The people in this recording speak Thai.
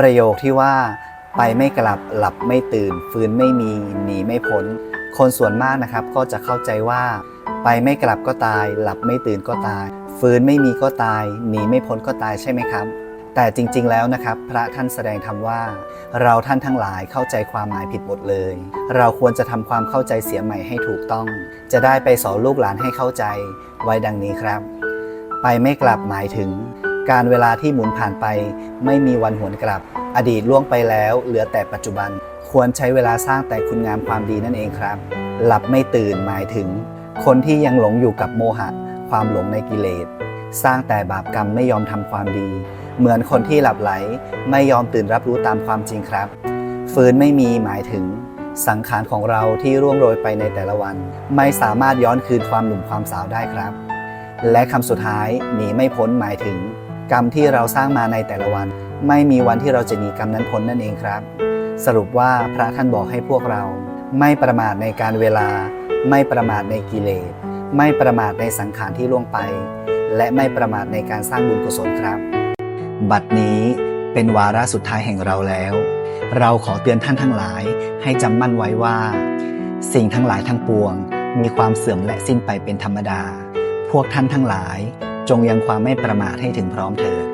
ประโยคที่ว่าไปไม่กลับหลับไม่ตื่น ฟื้นไม่มีหนีไม่พ้น คนส่วนมากนะครับก็จะเข้าใจว่า ไปไม่กลับก็ตาย หลับไม่ตื่นก็ตาย ฟื้นไม่มีก็ตายหนีไม่พ้นก็ตายใช่ไหมครับ แต่จริงๆแล้วนะครับ พระท่านแสดงธรรมว่า เราท่านทั้งหลายเข้าใจความหมายผิดหมดเลย เราควรจะทำความเข้าใจเสียใหม่ให้ถูกต้อง จะได้ไปสอนลูกหลานให้เข้าใจไว้ดังนี้ครับ ไปไม่กลับหมายถึง การเวลาที่หมุนผ่านไป ไม่มีวันหวนกลับ อดีตล่วงไปแล้ว เหลือแต่ปัจจุบัน ควรใช้เวลาสร้างแต่คุณงามความดีนั่นเองครับ หลับไม่ตื่นหมายถึง คนที่ยังหลงอยู่กับโมหะ ความหลงในกิเลส สร้างแต่บาปกรรมไม่ยอมทำความดี เหมือนคนที่หลับไหล ไม่ยอมตื่นรับรู้ตามความจริงครับ ฟื้นไม่มีหมายถึงสังขารของเราที่ร่วงโรยไปในแต่ละวัน ไม่สามารถย้อนคืนความหนุ่มความสาวได้ครับ และคำสุดท้ายหนีไม่พ้นหมายถึง กรรมที่เราสร้างมาในแต่ละวัน ไม่มีวันที่เราจะหนีกรรมนั้นพ้นนั่นเองครับ สรุปว่าพระท่านบอกให้พวกเรา ไม่ประมาทในการเวลา ไม่ประมาทในกิเลสไม่ประมาทในสังขารที่ล่วงไป และไม่ประมาทในการสร้างบุญกุศลครับ บัดนี้เป็นวาระสุดท้ายแห่งเราแล้ว เราขอเตือนท่านทั้งหลายให้จำมั่นไว้ว่า สิ่งทั้งหลายทั้งปวง มีความเสื่อมและสิ้นไปเป็นธรรมดา พวกท่านทั้งหลาย จงยังความไม่ประมาทให้ถึงพร้อมเถิด